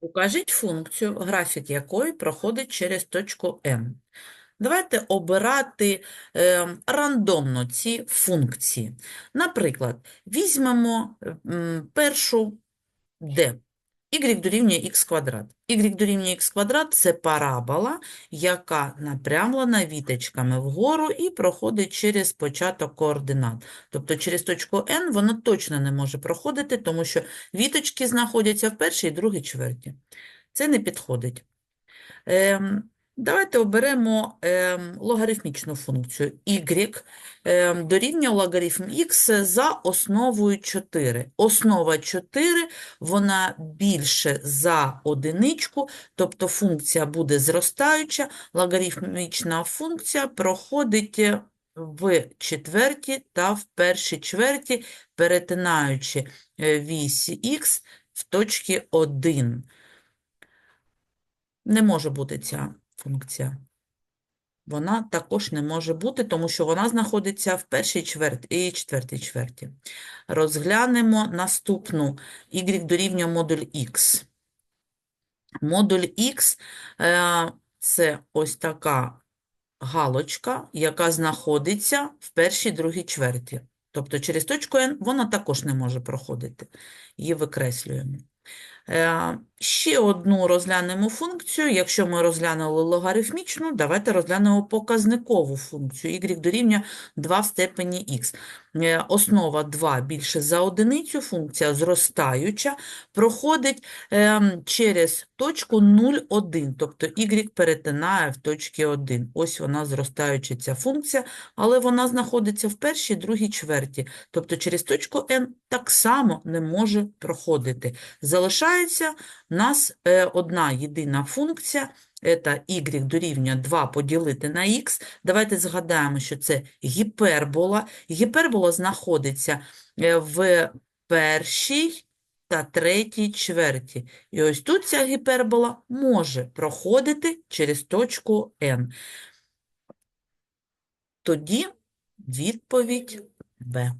Укажіть функцію, графік якої проходить через точку N. Давайте обирати е, рандомно ці функції. Наприклад, візьмемо м, першу D. Y дорівнює х квадрат. Y дорівнює х квадрат – це парабола, яка напрямлена віточками вгору і проходить через початок координат. Тобто через точку N вона точно не може проходити, тому що віточки знаходяться в першій і другій чверті. Це не підходить. Ем, давайте оберемо ем, логарифмічну функцію y ем, дорівнює логарифм x за основою 4. Основа 4, вона більше за одиничку, тобто функція буде зростаюча, логарифмічна функція проходить е, в четвертій та в першій чверті, перетинаючи е, вісь х в точці 1. Не може бути ця функція. Вона також не може бути, тому що вона знаходиться в першій чверті і четвертій чверті. Розглянемо наступну y дорівнює модуль x. Модуль x е, – це ось така галочка, яка знаходиться в першій другій чверті. Тобто через точку N вона також не може проходити. Її викреслюємо. Е, Ще одну розглянемо функцію. Якщо ми розглянули логарифмічну, давайте розглянемо показникову функцію. y дорівнює 2 в степені х. Е, Основа 2 більше за одиницю, функція зростаюча, проходить ем, через точку 0,1, тобто y перетинає в точці 1. Ось вона зростаюча ця функція, але вона знаходиться в першій, другій чверті, тобто через точку n так само не може проходити. Залишається у нас е, одна єдина функція, це y дорівнює 2 поділити на х. Давайте згадаємо, що це гіпербола. Гіпербола знаходиться е, в першій та третій чверті. І ось тут ця гіпербола може проходити через точку n. Тоді відповідь В.